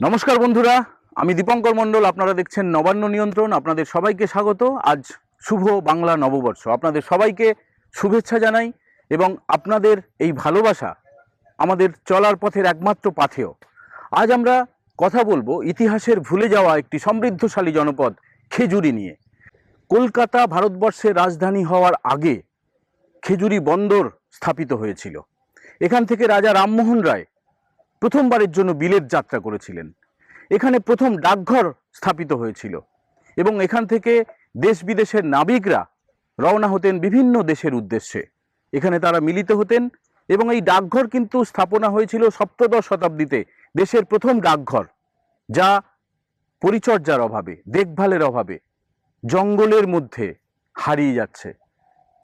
নমস্কার বন্ধুরা, আমি দীপঙ্কর মণ্ডল, আপনারা দেখছেন নবান্ন নিয়ন্ত্রণ, আপনাদের সবাইকে স্বাগত। আজ শুভ বাংলা নববর্ষ। আপনাদের সবাইকে শুভেচ্ছা জানাই এবং আপনাদের এই ভালোবাসা আমাদের চলার পথের একমাত্র পাথেয়। আজ আমরা কথা বলব ইতিহাসের ভুলে যাওয়া একটি সমৃদ্ধশালী জনপদ, খেজুরি নিয়ে। কলকাতা ভারতবর্ষের রাজধানী হওয়ার আগে খেজুরি বন্দর স্থাপিত হয়েছিল। এখান থেকে রাজা রামমোহন রায় প্রথমবারের জন্য বিলেত যাত্রা করেছিলেন। এখানে প্রথম ডাকঘর স্থাপিত হয়েছিল এবং এখান থেকে দেশ বিদেশের নাবিকরা রওনা হতেন বিভিন্ন দেশের উদ্দেশ্যে। এখানে তারা মিলিত হতেন এবং এই ডাকঘর কিন্তু স্থাপনা হয়েছিল সপ্তদশ শতাব্দীতে দেশের প্রথম ডাকঘর, যা পরিচর্যার অভাবে, দেখভালের অভাবে জঙ্গলের মধ্যে হারিয়ে যাচ্ছে।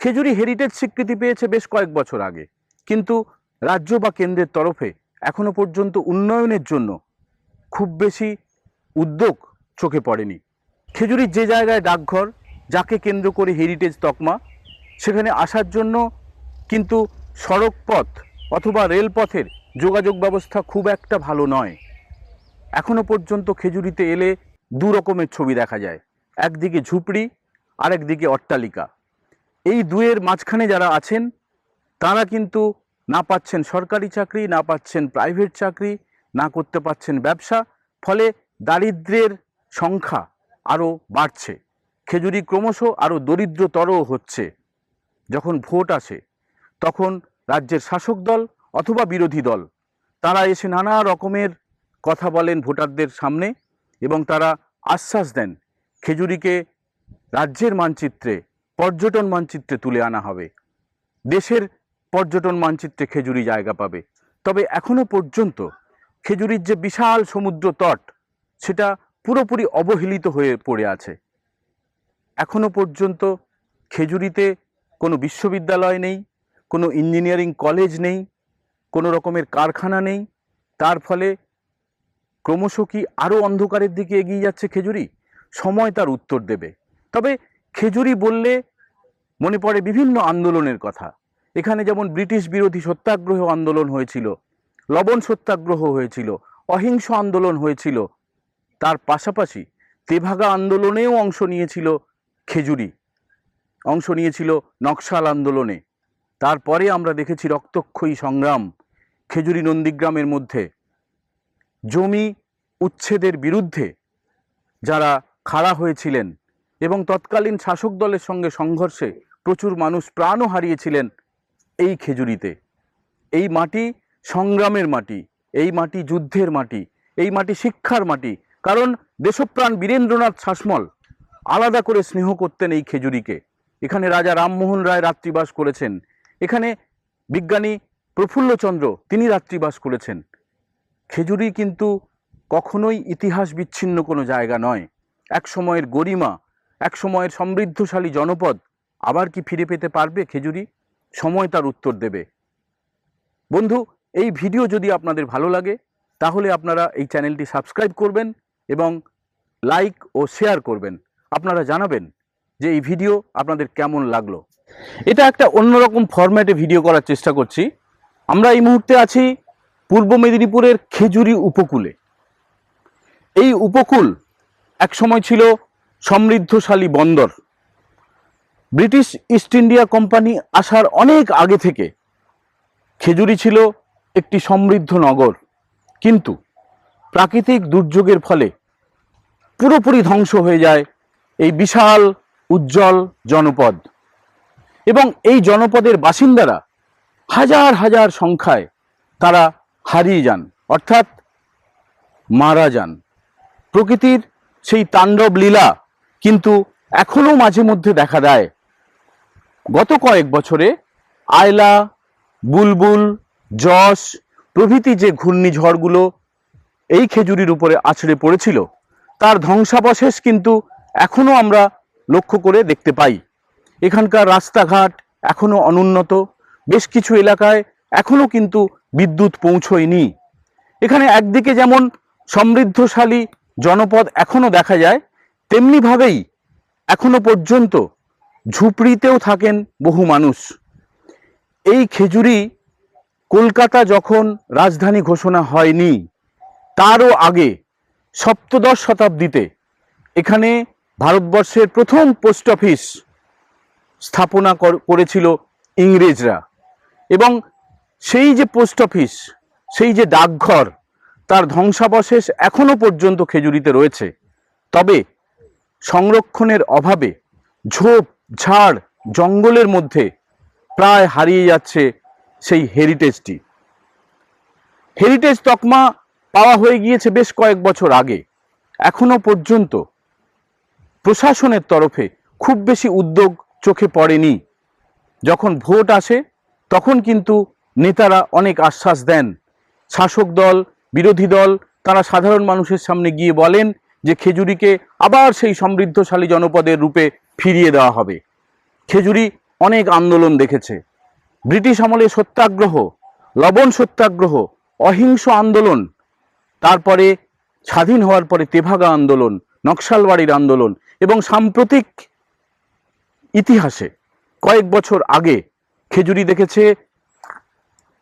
খেজুরি হেরিটেজ স্বীকৃতি পেয়েছে বেশ কয়েক বছর আগে, কিন্তু রাজ্য বা কেন্দ্রের তরফে এখনও পর্যন্ত উন্নয়নের জন্য খুব বেশি উদ্যোগ চোখে পড়েনি। খেজুরির যে জায়গায় ডাকঘর, যাকে কেন্দ্র করে হেরিটেজ তকমা, সেখানে আসার জন্য কিন্তু সড়ক পথ অথবা রেলপথের যোগাযোগ ব্যবস্থা খুব একটা ভালো নয়। এখনও পর্যন্ত খেজুরিতে এলে দু রকমের ছবি দেখা যায়, একদিকে ঝুপড়ি আর একদিকে অট্টালিকা। এই দুয়ের মাঝখানে যারা আছেন, তারা কিন্তু না পাচ্ছেন সরকারি চাকরি, না পাচ্ছেন প্রাইভেট চাকরি, না করতে পাচ্ছেন ব্যবসা, ফলে দারিদ্র্যের সংখ্যা আরও বাড়ছে। খেজুরি ক্রমশ আরও দরিদ্রতরও হচ্ছে। যখন ভোট আসে, তখন রাজ্যের শাসক দল অথবা বিরোধী দল, তারা এসে নানা রকমের কথা বলেন ভোটারদের সামনে এবং তারা আশ্বাস দেন, খেজুরিকে রাজ্যের মানচিত্রে, পর্যটন মানচিত্রে তুলে আনা হবে। দেশের পর্যটন মানচিত্রে খেজুরি জায়গা পাবে। তবে এখনও পর্যন্ত খেজুরির যে বিশাল সমুদ্র তট, সেটা পুরোপুরি অবহেলিত হয়ে পড়ে আছে। এখনও পর্যন্ত খেজুরিতে কোনো বিশ্ববিদ্যালয় নেই, কোনো ইঞ্জিনিয়ারিং কলেজ নেই, কোনো রকমের কারখানা নেই। তার ফলে ক্রমশ কি আরও অন্ধকারের দিকে এগিয়ে যাচ্ছে খেজুরি? সময় তার উত্তর দেবে। তবে খেজুরি বললে মনে পড়ে বিভিন্ন আন্দোলনের কথা। এখানে যেমন ব্রিটিশ বিরোধী সত্যাগ্রহ আন্দোলন হয়েছিল, লবণ সত্যাগ্রহ হয়েছিল, অহিংস আন্দোলন হয়েছিল, তার পাশাপাশি তেভাগা আন্দোলনেও অংশ নিয়েছিল খেজুরি, অংশ নিয়েছিল নকশাল আন্দোলনে। তারপরে আমরা দেখেছি রক্তক্ষয়ী সংগ্রাম খেজুরি নন্দীগ্রামের মধ্যে। জমি উচ্ছেদের বিরুদ্ধে যারা খাড়া হয়েছিলেন এবং তৎকালীন শাসক দলের সঙ্গে সংঘর্ষে প্রচুর মানুষ প্রাণও হারিয়েছিলেন এই খেজুরিতে, এই মাটি সংগ্রামের মাটি, এই মাটি যুদ্ধের মাটি, এই মাটি শিক্ষার মাটি। কারণ দেশপ্রাণ বীরেন্দ্রনাথ শাসমল আলাদা করে স্নেহ করতেন এই খেজুরিকে। এখানে রাজা রামমোহন রায় রাত্রিবাস করেছেন। এখানে বিজ্ঞানী প্রফুল্লচন্দ্র তিনি রাত্রিবাস করেছেন। খেজুরি কিন্তু কখনোই ইতিহাস বিচ্ছিন্ন কোনো জায়গা নয়। এক সময়ের গরিমা, এক সময়ের সমৃদ্ধশালী জনপদ, আবার কি ফিরে পেতে পারবে খেজুরি? সময় তার উত্তর দেবে। বন্ধু, এই ভিডিও যদি আপনাদের ভালো লাগে, তাহলে আপনারা এই চ্যানেলটি সাবস্ক্রাইব করবেন এবং লাইক ও শেয়ার করবেন। আপনারা জানাবেন যে এই ভিডিও আপনাদের কেমন লাগল। এটা একটা অন্যরকম ফরম্যাটে ভিডিও করার চেষ্টা করছি। আমরা এই মুহূর্তে আছি পূর্ব মেদিনীপুরের খেজুরি উপকূলে। এই উপকূল এক সময় ছিল সমৃদ্ধশালী বন্দর। ব্রিটিশ ইস্ট ইন্ডিয়া কোম্পানি আসার অনেক আগে থেকে খেজুরি ছিল একটি সমৃদ্ধ নগর। কিন্তু প্রাকৃতিক দুর্যোগের ফলে পুরোপুরি ধ্বংস হয়ে যায় এই বিশাল, উজ্জ্বল জনপদ। এবং এই জনপদের বাসিন্দারা হাজার হাজার সংখ্যায় তারা হারিয়ে যান, অর্থাৎ মারা যান। প্রকৃতির সেই তাণ্ডব লীলা কিন্তু এখনও মাঝে মধ্যে দেখা দেয়। গত কয়েক বছরে আয়লা, বুলবুল, যশ প্রভৃতি যে ঘূর্ণিঝড়গুলো এই খেজুরির উপরে আছড়ে পড়েছিল, তার ধ্বংসাবশেষ কিন্তু এখনও আমরা লক্ষ্য করে দেখতে পাই। এখানকার রাস্তাঘাট এখনও অনুন্নত, বেশ কিছু এলাকায় এখনও কিন্তু বিদ্যুৎ পৌঁছয়নি। এখানে একদিকে যেমন সমৃদ্ধশালী জনপদ এখনও দেখা যায়, তেমনিভাবেই এখনও পর্যন্ত ঝুপড়িতেও থাকেন বহু মানুষ। এই খেজুরি কলকাতা যখন রাজধানী ঘোষণা হয়নি, তারও আগে সপ্তদশ শতাব্দীতে এখানে ভারতবর্ষের প্রথম পোস্ট অফিস স্থাপনা কর- করেছিল ইংরেজরা। এবং সেই যে পোস্ট অফিস, সেই যে ডাকঘর, তার ধ্বংসাবশেষ এখনও পর্যন্ত খেজুরিতে রয়েছে। তবে সংরক্ষণের অভাবে ঝোপ ঝাড় জঙ্গলের মধ্যে প্রায় হারিয়ে যাচ্ছে সেই হেরিটেজটি। হেরিটেজ তকমা পাওয়া হয়ে গিয়েছে বেশ কয়েক বছর আগে। এখনও পর্যন্ত প্রশাসনের তরফে খুব বেশি উদ্যোগ চোখে পড়েনি। যখন ভোট আসে, তখন কিন্তু নেতারা অনেক আশ্বাস দেন। শাসক দল, বিরোধী দল, তারা সাধারণ মানুষের সামনে গিয়ে বলেন যে খেজুরিকে আবার সেই সমৃদ্ধশালী জনপদের রূপে ফিরিয়ে দেওয়া হবে। খেজুরি অনেক আন্দোলন দেখেছে। ব্রিটিশ আমলে সত্যাগ্রহ, লবণ সত্যাগ্রহ, অহিংস আন্দোলন, তারপরে স্বাধীন হওয়ার পরে তেভাগা আন্দোলন, নকশালবাড়ির আন্দোলন এবং সাম্প্রতিক ইতিহাসে কয়েক বছর আগে খেজুরি দেখেছে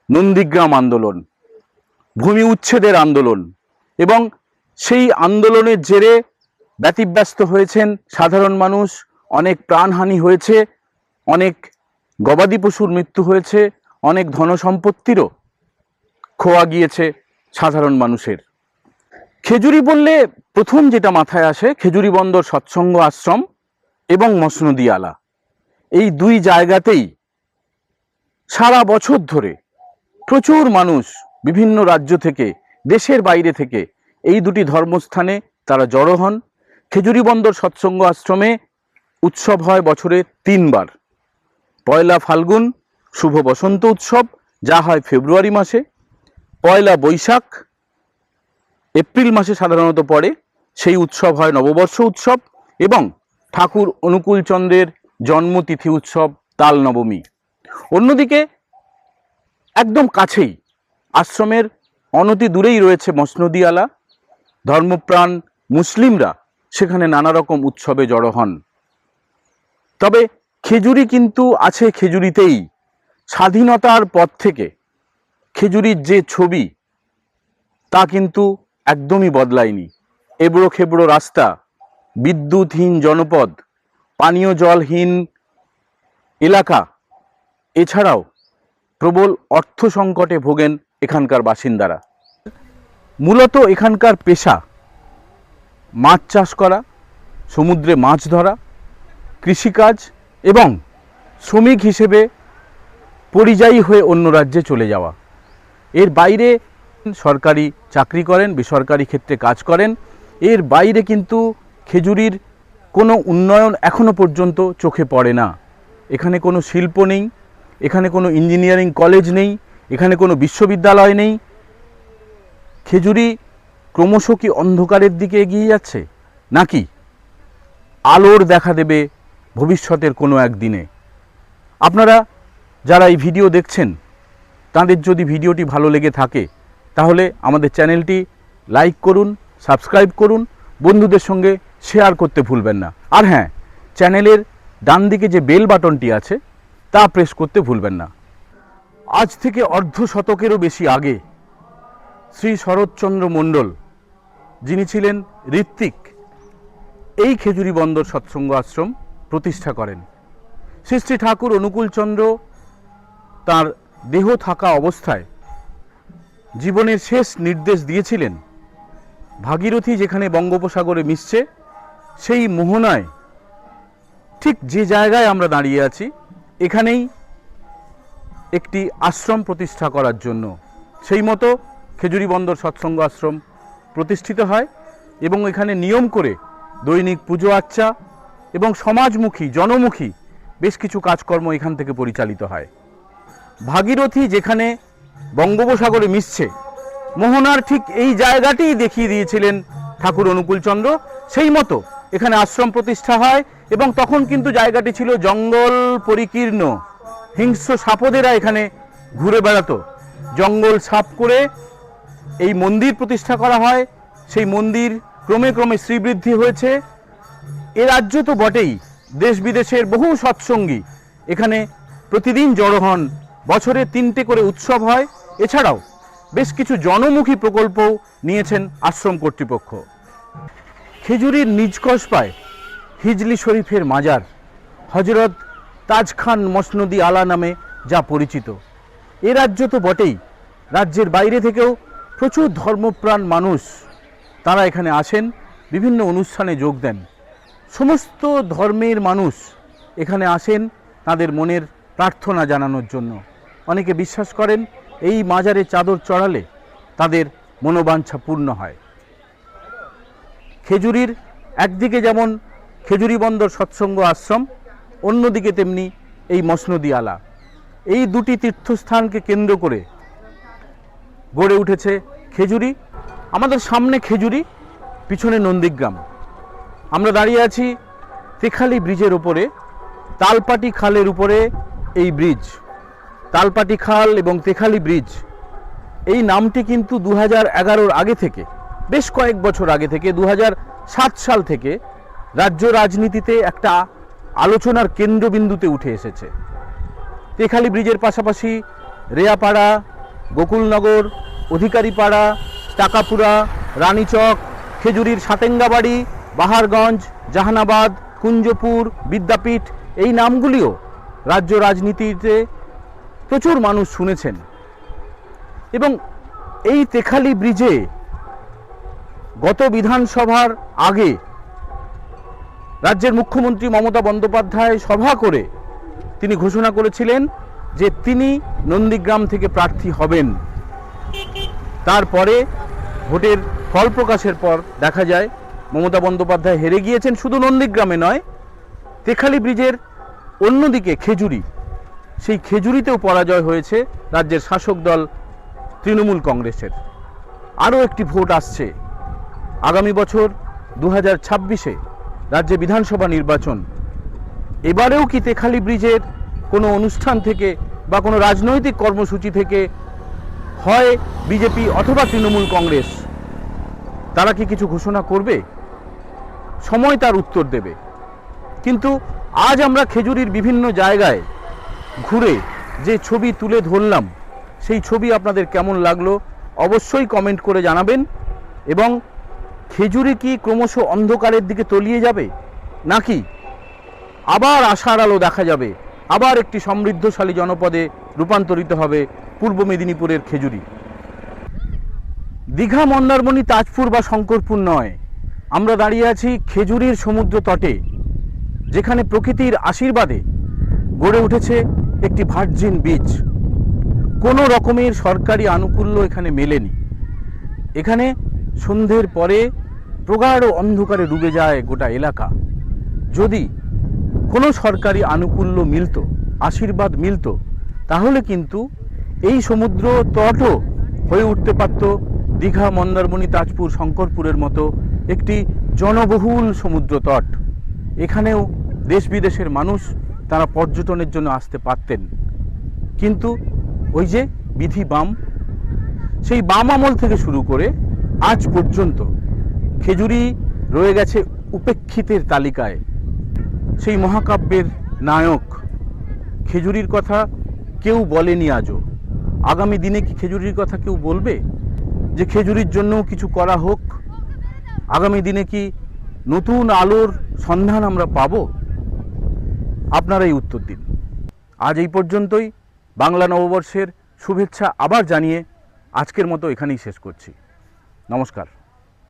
নন্দীগ্রাম আন্দোলন, ভূমি উচ্ছেদের আন্দোলন এবং সেই আন্দোলনের জেরে ব্যতিব্যস্ত হয়েছেন সাধারণ মানুষ প্রাণহানি হয়েছে, অনেক গবাদি পশুর মৃত্যু হয়েছে, অনেক ধনসম্পত্তিরও খোয়া গিয়েছে সাধারণ মানুষের। খেজুরি বললে প্রথম যেটা মাথায় আসে, খেজুরি বন্দর সৎসঙ্গ আশ্রম এবং মসনদি আলা এই দুই জায়গাতেই সারা বছর ধরে প্রচুর মানুষ বিভিন্ন রাজ্য থেকে, দেশের বাইরে থেকে এই দুটি ধর্মস্থানে তারা জড়ো হন। খেজুরি বন্দর সৎসঙ্গ আশ্রমে উৎসব হয় বছরে তিনবার। পয়লা ফাল্গুন, শুভ বসন্ত উৎসব, যা হয় ফেব্রুয়ারি মাসে। পয়লা বৈশাখ, এপ্রিল মাসে সাধারণত পড়ে। সেই উৎসব হয় নববর্ষ উৎসব এবং ঠাকুর অনুকূল চন্দ্রের জন্মতিথি উৎসব তাল নবমী অন্যদিকে একদম কাছেই আশ্রমের অনতি দূরেই রয়েছে মসনদিয়ালা। ধর্মপ্রাণ মুসলিমরা সেখানে নানা রকম উৎসবে জড়ো হন। তবে খেজুরি কিন্তু আছে খেজুরিতেই। স্বাধীনতার পর থেকে খেজুরির যে ছবি, তা কিন্তু একদমই বদলায়নি। এবড়ো খেবড়ো রাস্তা, বিদ্যুৎহীন জনপদ, পানীয় জলহীন এলাকা, এছাড়াও প্রবল অর্থ সংকটে ভোগেন এখানকার বাসিন্দারা। মূলত এখানকার পেশা, মাছ চাষ করা, সমুদ্রে মাছ ধরা কৃষিকাজ এবং শ্রমিক হিসেবে পরিযায়ী হয়ে অন্য রাজ্যে চলে যাওয়া। এর বাইরে সরকারি চাকরি করেন, বেসরকারি ক্ষেত্রে কাজ করেন। এর বাইরে কিন্তু খেজুরির কোনো উন্নয়ন এখনও পর্যন্ত চোখে পড়ে না। এখানে কোনো শিল্প নেই, এখানে কোনো ইঞ্জিনিয়ারিং কলেজ নেই, এখানে কোনো বিশ্ববিদ্যালয় নেই। খেজুরি ক্রমশ কি অন্ধকারের দিকে এগিয়ে যাচ্ছে? নাকি আলোর দেখা দেবে ভবিষ্যতের কোনো একদিনে আপনারা যারা এই ভিডিও দেখছেন, তাদের যদি ভিডিওটি ভালো লেগে থাকে, তাহলে আমাদের চ্যানেলটি লাইক করুন, সাবস্ক্রাইব করুন, বন্ধুদের সঙ্গে শেয়ার করতে ভুলবেন না। আর হ্যাঁ চ্যানেলের ডান দিকে যে বেল বাটনটি আছে, তা প্রেস করতে ভুলবেন না। আজ থেকে অর্ধ শতকেরও বেশি আগে, শ্রী শরৎচন্দ্র মণ্ডল, যিনি ছিলেন ঋত্বিক, এই খেজুরি বন্দর সৎসঙ্গ আশ্রম প্রতিষ্ঠা করেন। শ্রী শ্রী ঠাকুর অনুকূলচন্দ্র তার দেহ থাকা অবস্থায় জীবনের শেষ নির্দেশ দিয়েছিলেন। ভাগীরথী যেখানে বঙ্গোপসাগরে মিশছে, সেই মোহনায় ঠিক যে জায়গায় আমরা দাঁড়িয়ে আছি, এখানেই একটি আশ্রম প্রতিষ্ঠা করার জন্য। সেই মতো খেজুরি বন্দর সৎসঙ্গ আশ্রম প্রতিষ্ঠিত হয় এবং এখানে নিয়ম করে দৈনিক পুজো আচ্চা এবং সমাজমুখী, জনমুখী বেশ কিছু কাজকর্ম এখান থেকে পরিচালিত হয়। ভাগীরথী যেখানে বঙ্গোপসাগরে মিশছে, মোহনার ঠিক এই জায়গাটিই দেখিয়ে দিয়েছিলেন ঠাকুর অনুকূলচন্দ্র। সেই মতো এখানে আশ্রম প্রতিষ্ঠা হয় এবং তখন কিন্তু জায়গাটি ছিল জঙ্গল পরিকীর্ণ। হিংস্র সাপদেরা এখানে ঘুরে বেড়াতো। জঙ্গল সাপ করে এই মন্দির প্রতিষ্ঠা করা হয়। সেই মন্দির ক্রমে ক্রমে শ্রীবৃদ্ধি হয়েছে। এ রাজ্য তো বটেই দেশ বিদেশের বহু সৎসঙ্গী। এখানে প্রতিদিন জড়ো হন, বছরে তিনটে করে উৎসব হয়। এছাড়াও বেশ কিছু জনমুখী প্রকল্পও নিয়েছেন আশ্রম কর্তৃপক্ষ। খেজুরির নিজ কসবায় হিজলি শরীফের মাজার, হজরত তাজ খান মসনদি আলা নামে যা পরিচিত। এ রাজ্য তো বটেই, রাজ্যের বাইরে থেকেও প্রচুর ধর্মপ্রাণ মানুষ তারা এখানে আসেন, বিভিন্ন অনুষ্ঠানে যোগ দেন। সমস্ত ধর্মের মানুষ এখানে আসেন তাদের মনের প্রার্থনা জানানোর জন্য। অনেকে বিশ্বাস করেন এই মাজারে চাদর চড়ালে তাদের মনোবাঞ্ছা পূর্ণ হয়। খেজুরির একদিকে যেমন খেজুরি বন্দর সৎসঙ্গ আশ্রম, অন্যদিকে তেমনি এই মসনদি আলা। এই দুটি তীর্থস্থানকে কেন্দ্র করে গড়ে উঠেছে খেজুরি। আমাদের সামনে খেজুরি, পিছনে নন্দীগ্রাম। আমরা দাঁড়িয়ে আছি তেখালি ব্রিজের উপরে, তালপাটি খালের উপরে এই ব্রিজ। তালপাটি খাল এবং তেখালি ব্রিজ, এই নামটি কিন্তু দু হাজার আগে থেকে, বেশ কয়েক বছর আগে থেকে দু সাল থেকে রাজ্য রাজনীতিতে একটা আলোচনার কেন্দ্রবিন্দুতে উঠে এসেছে। তেখালি ব্রিজের পাশাপাশি রেয়াপাড়া, গোকুলনগর, অধিকারীপাড়া, টাকাপুরা, রানীচক, খেজুরির সাতেঙ্গাবাড়ি বাহারগঞ্জ, জাহানাবাদ, কুঞ্জপুর, বিদ্যাপীঠ এই নামগুলিও রাজ্য রাজনীতিতে প্রচুর মানুষ শুনেছেন। এবং এই তেখালি ব্রিজে গত বিধানসভার আগে রাজ্যের মুখ্যমন্ত্রী মমতা বন্দ্যোপাধ্যায় সভা করে তিনি ঘোষণা করেছিলেন যে তিনি নন্দীগ্রাম থেকে প্রার্থী হবেন। তারপরে ভোটের ফল প্রকাশের পর দেখা যায় মমতা বন্দ্যোপাধ্যায় হেরে গিয়েছেন শুধু নন্দীগ্রামে নয়, তেখালি ব্রিজের অন্যদিকে খেজুরি। সেই খেজুরিতেও পরাজয় হয়েছে রাজ্যের শাসক দল তৃণমূল কংগ্রেসের। আরও একটি ভোট আসছে। আগামী বছর দু হাজার ছাব্বিশে রাজ্যে বিধানসভা নির্বাচন। এবারেও কি তেখালি ব্রিজের কোনো অনুষ্ঠান থেকে বা কোনো রাজনৈতিক কর্মসূচি থেকে হয় বিজেপি অথবা তৃণমূল কংগ্রেস? তারা কি কিছু ঘোষণা করবে? সময় তার উত্তর দেবে। কিন্তু আজ আমরা খেজুরির বিভিন্ন জায়গায় ঘুরে যে ছবি তুলে ধরলাম, সেই ছবি আপনাদের কেমন লাগল অবশ্যই কমেন্ট করে জানাবেন। এবং খেজুরি কি ক্রমশ অন্ধকারের দিকে তলিয়ে যাবে, নাকি আবার আশার আলো দেখা যাবে, আবার একটি সমৃদ্ধশালী জনপদে রূপান্তরিত হবে পূর্ব মেদিনীপুরের খেজুরি? দীঘা, মন্দারমণি, তাজপুর বা শঙ্করপুর নয়। আমরা দাঁড়িয়ে আছি খেজুরির সমুদ্র তটে, যেখানে প্রকৃতির আশীর্বাদে গড়ে উঠেছে একটি ভার্জিন বীচ কোনো রকমের সরকারি আনুকূল্য এখানে মেলেনি। এখানে সন্ধ্যের পরে প্রগাঢ় অন্ধকারে ডুবে যায় গোটা এলাকা। যদি কোনো সরকারি আনুকূল্য মিলত, আশীর্বাদ মিলত, তাহলে কিন্তু এই সমুদ্র তটও হয়ে উঠতে পারত দীঘা, মন্দারমণি, তাজপুর, শঙ্করপুরের মতো একটি জনবহুল সমুদ্র তট। এখানেও দেশ বিদেশের মানুষ তারা পর্যটনের জন্য আসতে পারতেন। কিন্তু ওই যে বিধি বাম, সেই বাম আমল থেকে শুরু করে আজ পর্যন্ত খেজুরি রয়ে গেছে উপেক্ষিতের তালিকায়। সেই মহাকাব্যের নায়ক খেজুরির কথা কেউ বলেনি আজও। আগামী দিনে কি খেজুরির কথা কেউ বলবে? যে খেজুরির জন্যও কিছু করা হোক আগামী দিনে কি নতুন আলোর সন্ধান আমরা পাবো? আপনারাই উত্তর দিন। আজ এই পর্যন্তই। বাংলা নববর্ষের শুভেচ্ছা আবার জানিয়ে আজকের মতো এখানেই শেষ করছি। নমস্কার।